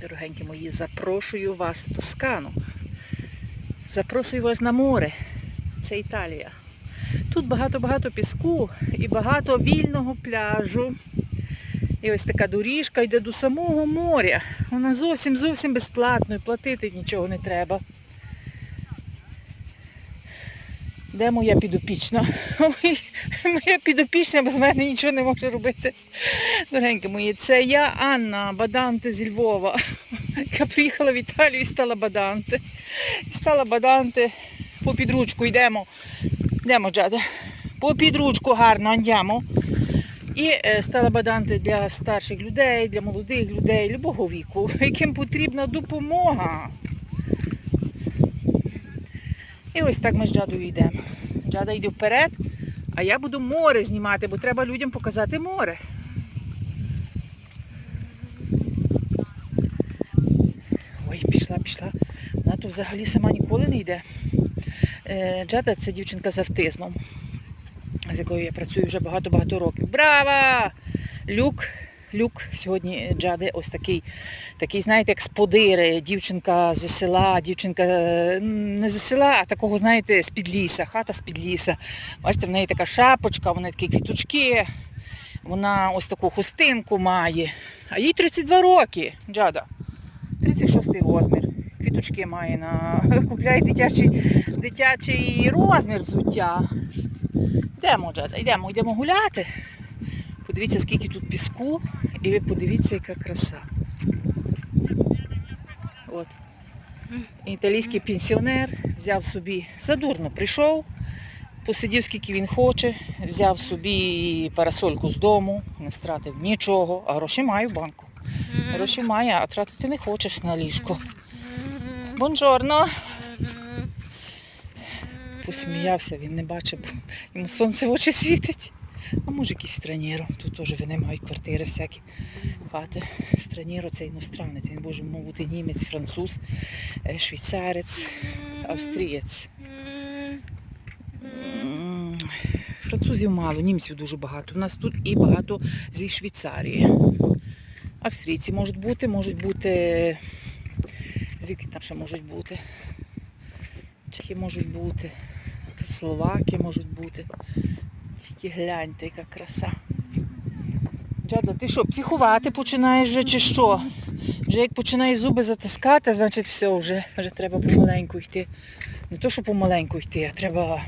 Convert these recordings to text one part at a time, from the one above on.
Дорогенькі мої, запрошую вас в Тоскану. Запрошую вас на море. Це Італія. Тут багато-багато піску і багато вільного пляжу. І ось така доріжка йде до самого моря. Вона зовсім зовсім безплатно і платити нічого не треба. Де моя підопічна? Моя підопічна без мене нічого не може робити. Дорогенькі мої, це я Анна Баданте зі Львова, яка приїхала в Італію і стала Баданте. Стала Баданте по підручку йдемо. Йдемо, Джада. По підручку гарно йдемо. І е, стала Баданте для старших людей, для молодих людей, любого віку, яким потрібна допомога. І ось так ми з Джадою йдемо. Джада йде вперед, а я буду море знімати, бо треба людям показати море. Ой, пішла, пішла. Вона тут взагалі сама ніколи не йде. Е, Джада це дівчинка з автизмом, з якою я працюю вже багато-багато років. Браво! Люк, Люк сьогодні Джади ось такий, такий, знаєте, як сподири, дівчинка з села, дівчинка е, не з села, а такого, знаєте, з-під ліса, хата з-під ліса. Бачите, в неї така шапочка, в неї такі квіточки, вона ось таку хустинку має. А їй 32 роки, Джада. 36 розмір. Квіточки має на. Купляє дитячий, дитячий розмір взуття. Йдемо, Джада, йдемо, йдемо гуляти. Подивіться, скільки тут піску, і ви подивіться, яка краса. От. Італійський пенсіонер взяв собі, задурно прийшов, посидів скільки він хоче, взяв собі парасольку з дому, не стратив нічого, а гроші має в банку. Гроші має, а тратити не хочеш на ліжко. Бонжорно. Посміявся, він не бачив, йому сонце в очі світить. А може якийсь странєро. Тут теж вони мають квартири всякі хати. Странєро це іностранець. Він може бути німець, француз, е, швейцарець, австрієць. Французів мало, німців дуже багато. У нас тут і багато зі Швейцарії. Австрійці можуть бути, можуть бути. Звідки там ще можуть бути? Чехи можуть бути, словаки можуть бути. Тільки гляньте, яка краса. Джада, ти що, психувати починаєш вже чи що? Вже як починає зуби затискати, значить все, вже, вже треба помаленьку йти. Не то, що помаленьку йти, а треба,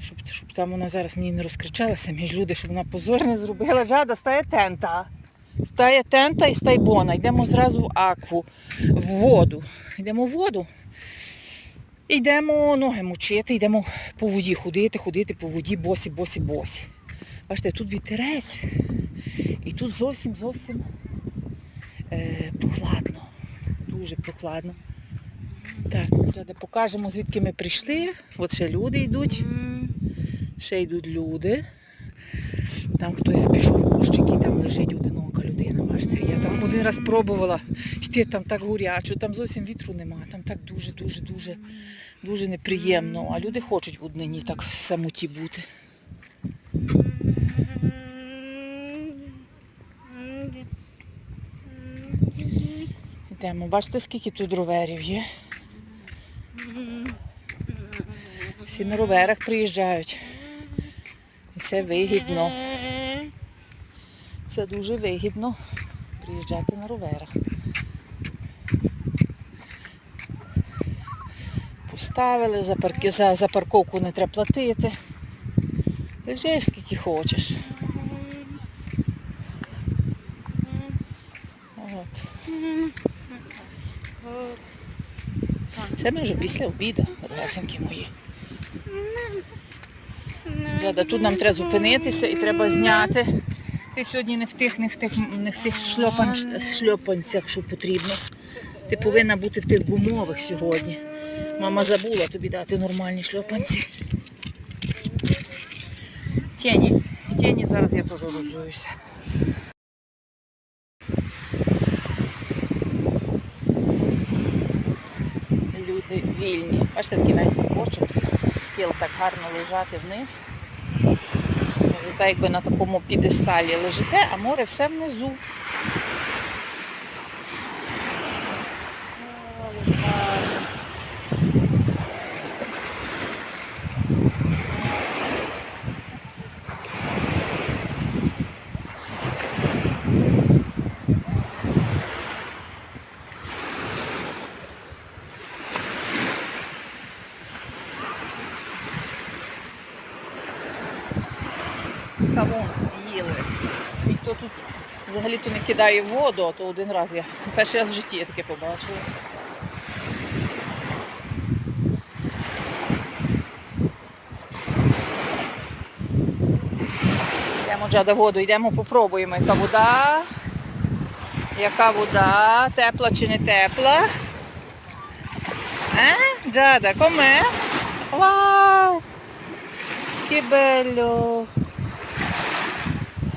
щоб, щоб там вона зараз мені не розкричалася між люди, щоб вона позор не зробила. Джада, стає тента. Стає тента і стай бона. Йдемо зразу в акву, в воду. Йдемо в воду. Йдемо ноги мочити, йдемо по воді ходити, ходити по воді, босі, босі, босі. Бачите, тут вітерець і тут зовсім зовсім е, прохладно. Дуже прохладно. Так, зараз покажемо, звідки ми прийшли. От ще люди йдуть. Ще йдуть люди. Там хтось пішов в кущики, там лежить людина. Бачите, я там один раз пробувала йти, там так гурячо, там зовсім вітру нема, там так дуже-дуже дуже неприємно. А люди хочуть в однині так в самоті бути. Йдемо, бачите, скільки тут роверів є. Всі на роверах приїжджають. Це вигідно. Це дуже вигідно приїжджати на роверах. Поставили, за, парки, за, за парковку не треба платити. Приїжджаєш скільки хочеш. От. Це ми вже після обіду, дорогесенькі мої. Тут нам треба зупинитися і треба зняти. Ти сьогодні не в тих, не в тих, не в тих шльопан, шльопанцях, що потрібно. Ти повинна бути в тих гумових сьогодні. Мама забула тобі дати нормальні шльопанці. Тіні. Тіні зараз я теж. Люди вільні. Бачите, такий навіть хочуть схил так гарно лежати вниз. Та так якби на такому підесталі лежите, а море все внизу. О, взагалі-то не кидає воду, а то один раз я перший раз в житті я таке побачила. Йдемо Джада воду, йдемо попробуємо, яка вода. Яка вода, тепла чи не тепла. Giada, com'è? Wow! Che bello!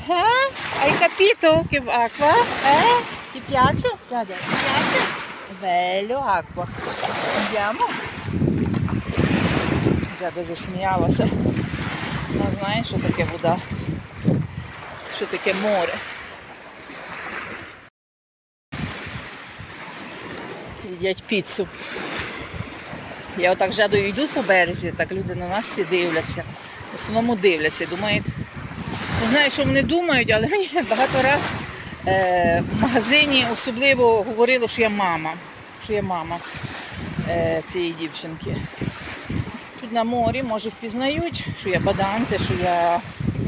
Eh? Hai capito che acqua? Eh? Ti piace? Giada, ti piace? Bello acqua. Andiamo? Giada засміялася. Вона знає, що таке вода, що таке море. Їдять піцу. Я отак жадою йду по березі, так люди на нас всі дивляться. В основному дивляться, думають. Не знаю, що вони думають, але мені багато раз е, в магазині особливо говорили, що я мама. Що я мама е, цієї дівчинки. Тут на морі, може, впізнають, що я баданте, що я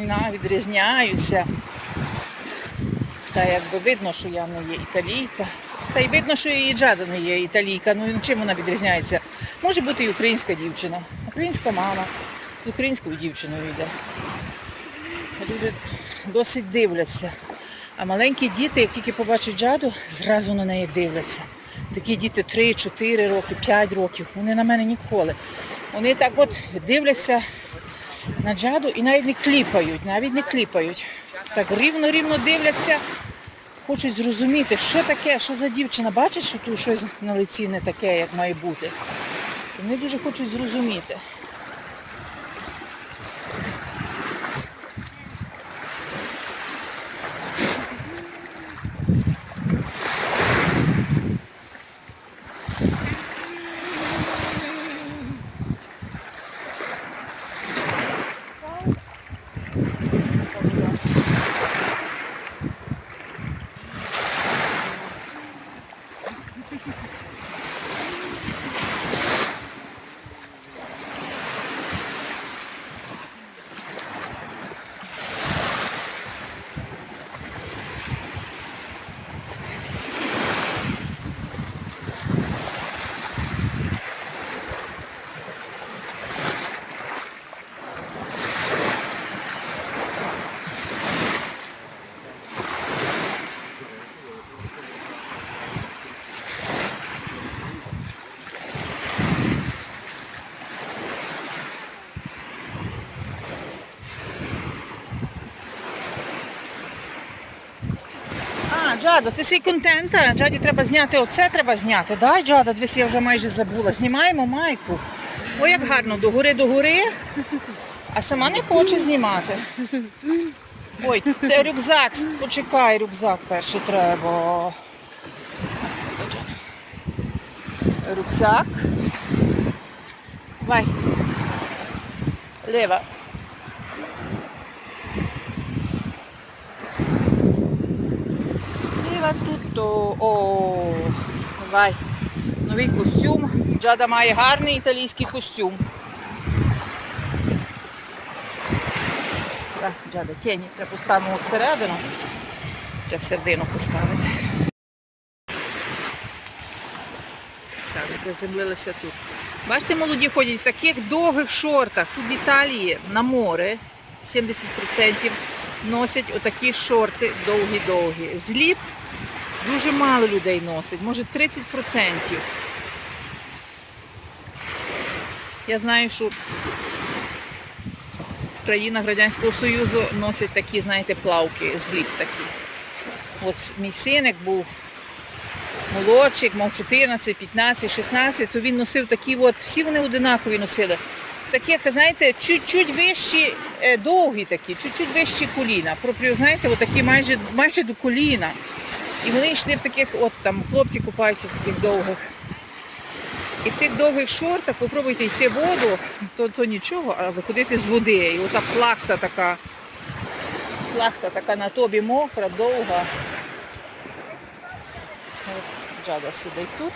на, відрізняюся. Та якби видно, що я не є італійка. Та й видно, що і Джада не є італійка. Ну чим вона відрізняється? Може бути і українська дівчина. Українська мама з українською дівчиною йде. Люди досить дивляться. А маленькі діти, як тільки побачать Джаду, зразу на неї дивляться. Такі діти 3-4 роки, 5 років. Вони на мене ніколи. Вони так от дивляться на Джаду і навіть не кліпають, навіть не кліпають. Так рівно-рівно дивляться, хочуть зрозуміти, що таке, що за дівчина. Бачиш, що тут щось на лиці не таке, як має бути. Вони дуже хочуть зрозуміти. А, Джада, ти си контента? Джаді треба зняти оце треба зняти. Дай, Джада, дивись, я вже майже забула. Знімаємо майку. Ой, як гарно, догори, догори. А сама не хоче знімати. Ой, це рюкзак. Почекай, рюкзак перший треба. Рюкзак. Vai. Leva. Tutto. О, vai. Новий костюм. Джада має гарний італійський костюм. Так, Джада, тіні, треба поставимо всередину. Треба середину поставити. Так, приземлилися тут. Бачите, молоді ходять в таких довгих шортах. Тут в Італії на море 70% носять отакі шорти довгі-довгі. Зліп дуже мало людей носить, може 30%. Я знаю, що в країнах Радянського Союзу носять такі, знаєте, плавки, зліп такі. От мій синик був молодший, мав 14, 15, 16, то він носив такі от, всі вони одинакові носили. Такі, знаєте, чуть-чуть вищі, е, довгі такі, чуть-чуть вищі коліна. Пропрю, знаєте, от такі майже, майже до коліна. І вони йшли в таких, от там хлопці купаються в таких довгих. І в тих довгих шортах попробуйте йти в воду, то, то нічого, а виходити з води. І ота плахта така, плахта така на тобі мокра, довга. От Джада сидить тут.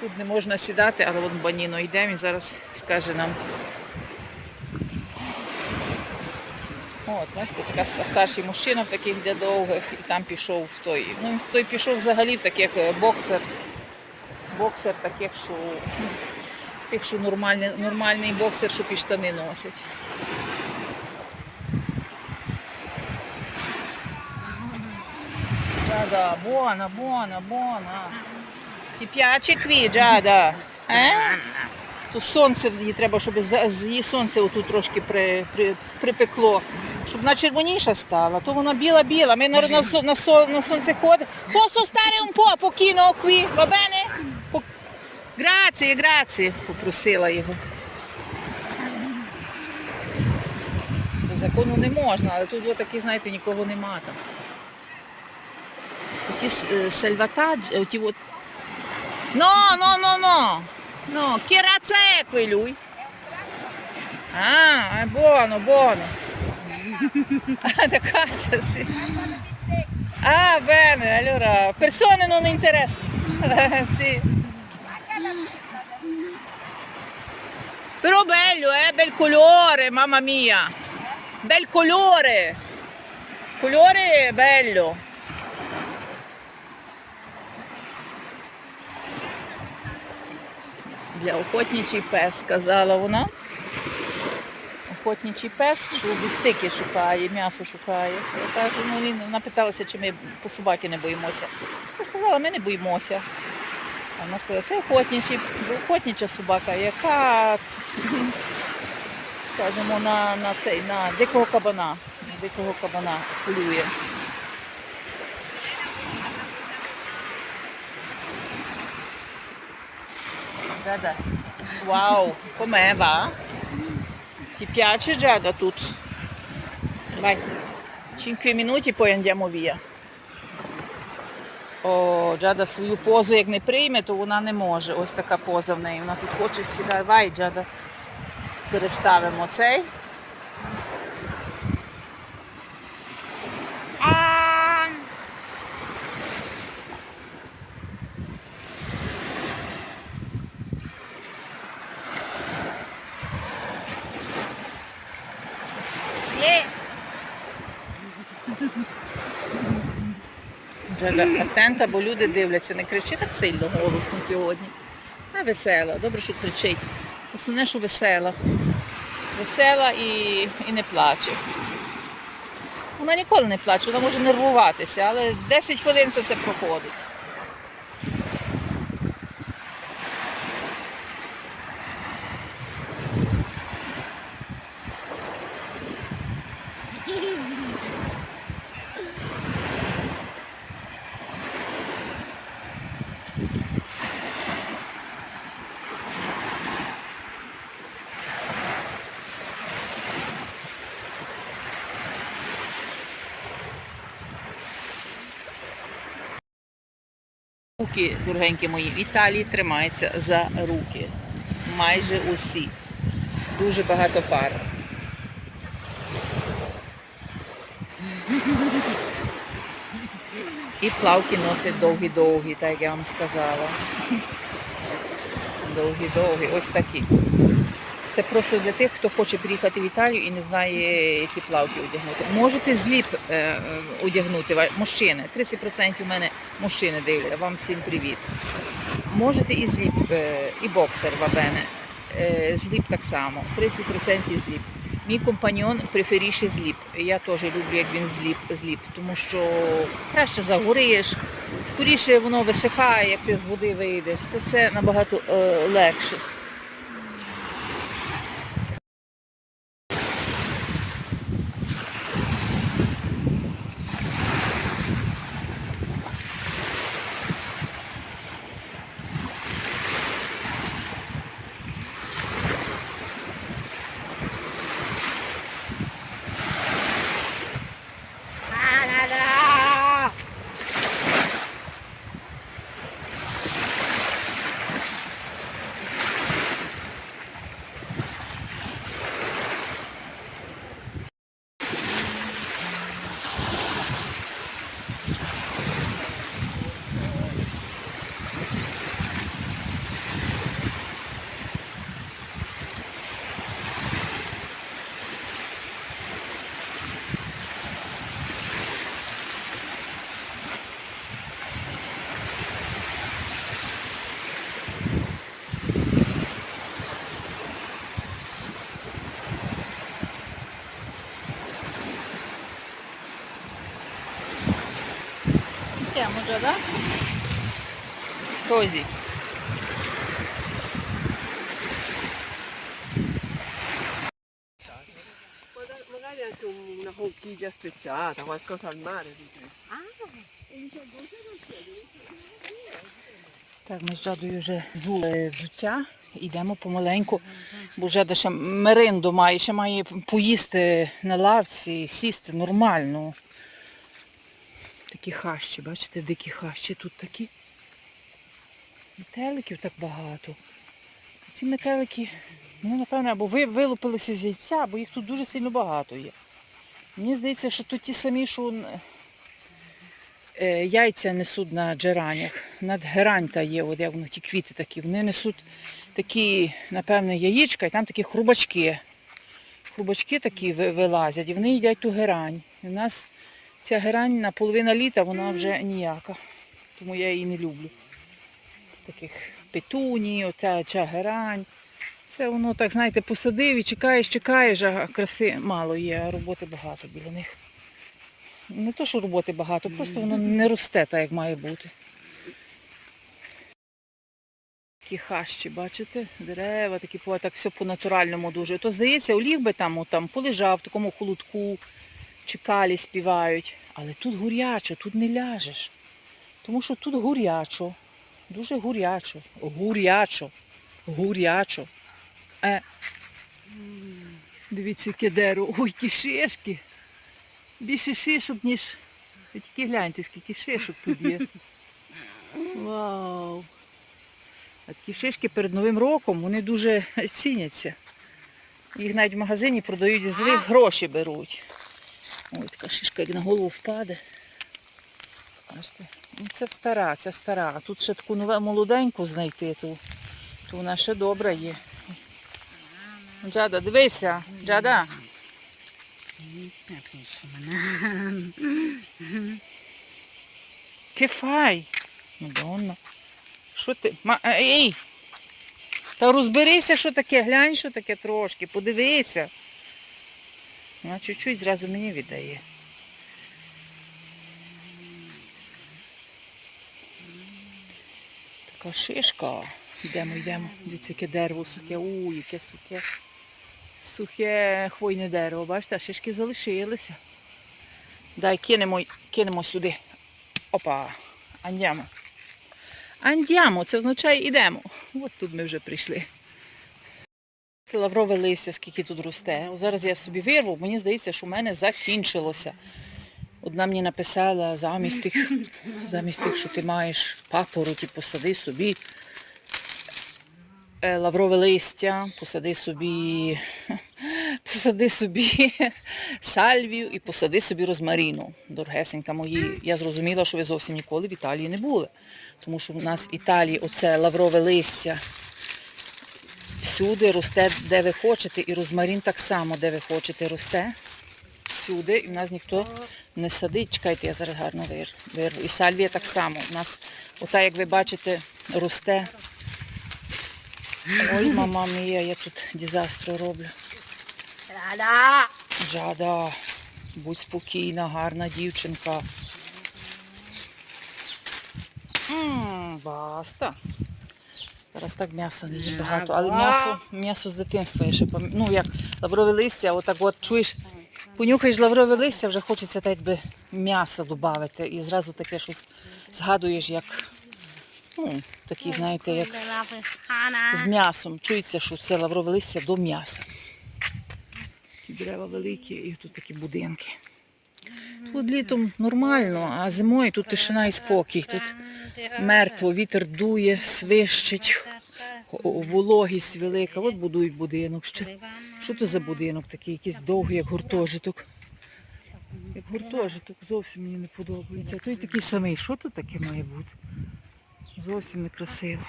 Тут не можна сідати, але вон Баніно йде, він зараз скаже нам, От, бачите, така старший мужчина в таких де довгих, і там пішов в той. Ну, в той пішов взагалі в таких е, боксер. Боксер таких, що. Тих, що нормальний, нормальний боксер, що під штани носять. Giada, buona, buona, buona. Ti piace qui, Giada? Eh? То сонце їй треба, щоб з її сонце отут трошки при, при, припекло, щоб вона червоніша стала. То вона біла-біла. Ми на, на, на, на сонце ходимо. Un po' pochino qui, va bene? По... Grazie, grazie, попросила його. По закону не можна, але тут отакі, знаєте, нікого нема там. Е, сальватаджі, оті от... No, no, no, no. No, che razza è qui lui? Ah, è buono, buono. Ah, da caccia, sì. Ah, bene, allora, persone non interessano. Eh, sì. Però bello, eh, bel colore, mamma mia. Bel colore. Colore bello. Для охотничий пес, сказала вона. Охотничий пес, що бістики шукає, м'ясо шукає. Я кажу, ну він вона питалася, чи ми по собаки не боїмося. Я сказала, ми не боїмося. Вона сказала, це охотничий, охотнича собака, яка, скажімо, на, на цей, на дикого кабана. На дикого кабана полює. Giada. Wow, com'è? Ti piace Giada tutto? Vai, 5 minuti poi andiamo via. О, Джада свою позу як не прийме, то вона не може. Ось така поза в неї. Вона тут хоче сідати. Вай, Джада. Переставимо цей. Джада, контента, бо люди дивляться, не кричи так сильно голосно сьогодні. А весела, добре, що кричить. Основне, що весела. Весела і, і не плаче. Вона ніколи не плаче, вона може нервуватися, але 10 хвилин це все проходить. Руки, дорогенькі мої, в Італії тримаються за руки. Майже усі. Дуже багато пар. І плавки носять довгі-довгі, так як я вам сказала. Довгі-довгі, ось такі. Це просто для тих, хто хоче приїхати в Італію і не знає, які плавки одягнути. Можете зліп е, е, одягнути, мужчини. 30% у мене мужчини дивляться. Вам всім привіт. Можете і зліп, е, і боксер вабене. Е, Зліп так само. 30% зліп. Мій компаньон преферіше зліп. Я теж люблю, як він зліп, зліп, тому що краще загориєш, скоріше воно висихає, як ти з води вийдеш. Це все набагато е, легше. Йдемо вже, так? Козі. Magari anche una conchiglia spezzata, qualcosa al mare. Так, ми з Жадою вже зули взуття, йдемо помаленьку, бо Жада ще меринду має, ще має поїсти на лавці, сісти нормально. Такі хащі, бачите, дикі хащі тут такі. Метеликів так багато. Ці метелики, ну, напевно, або вилупилися з яйця, або їх тут дуже сильно багато є. Мені здається, що тут ті самі, що е, яйця несуть на джеранях. Над геранта є, от як воно ті квіти такі. Вони несуть такі, напевно, яєчка, і там такі хрубачки. Хрубачки такі вилазять, і вони їдять ту герань. І в нас ця герань на половина літа, вона вже ніяка. Тому я її не люблю. Таких петуній, оця ця герань. Це воно так, знаєте, посадив і чекаєш, чекаєш, а краси мало є, а роботи багато біля них. Не то, що роботи багато, просто воно не росте так, як має бути. Такі хащі, бачите? Дерева, такі так все по-натуральному дуже. То здається, оліг би там, там полежав в такому холодку, чекалі співають. Але тут гурячо, тут не ляжеш. Тому що тут гурячо. Дуже гурячо. Гурячо. Гурячо. Е. Дивіться, яке дерево. Ой, які шишки. Більше шишок, ніж. Ви тільки гляньте, скільки шишок тут є. Вау. А такі шишки перед Новим роком вони дуже ціняться. Їх навіть в магазині продають з них гроші беруть. Ой, така шишка, як на голову впаде. Ну, це стара, це стара. А тут ще таку нове молоденьку знайти, то, то вона ще добра є. Джада, дивися, Джада. Кефай. Мадонна. Що ти? Ма... е, Ей! Та розберися, що таке, глянь, що таке трошки, подивися. Вона чуть-чуть зразу мені віддає. Така шишка. Йдемо, йдемо. Дивіться, яке дерево сухе. У, яке сухе. Сухе хвойне дерево. Бачите, шишки залишилися. Дай кинемо, кинемо сюди. Опа. Андямо. Андямо, це означає йдемо. От тут ми вже прийшли. Лаврове листя, скільки тут росте. О, Зараз я собі вирву, мені здається, що в мене закінчилося. Одна мені написала замість тих, замість тих, що ти маєш папороті, посади собі е, лаврове листя, посади собі, посади собі сальвію і посади собі розмаріну. Дорогесенька мої, я зрозуміла, що ви зовсім ніколи в Італії не були. Тому що в нас в Італії оце лаврове листя всюди росте, де ви хочете, і розмарін так само, де ви хочете, росте. Всюди, і в нас ніхто не садить. Чекайте, я зараз гарно вирву. І сальвія так само. У нас, ота, як ви бачите, росте. Ой, мама мія, я тут дизастру роблю. Жада, будь спокійна, гарна дівчинка. М, Баста. Зараз так м'яса не багато, але м'ясо, м'ясо з дитинства я ще пам'ятаю. Ну як лаврове листя, отак от чуєш, понюхаєш лаврове листя, вже хочеться так якби м'яса додати. І зразу таке щось згадуєш, як ну, такі, знаєте, як з м'ясом. Чується, що це лаврове листя до м'яса. Дерева великі і тут такі будинки. Тут літом нормально, а зимою тут тишина і спокій. Тут мертво, вітер дує, свищить, вологість велика. От будують будинок ще. Що то за будинок такий, якийсь довгий, як гуртожиток. Як гуртожиток, зовсім мені не подобається. Той такий самий. Що тут таке має бути? Зовсім некрасиво.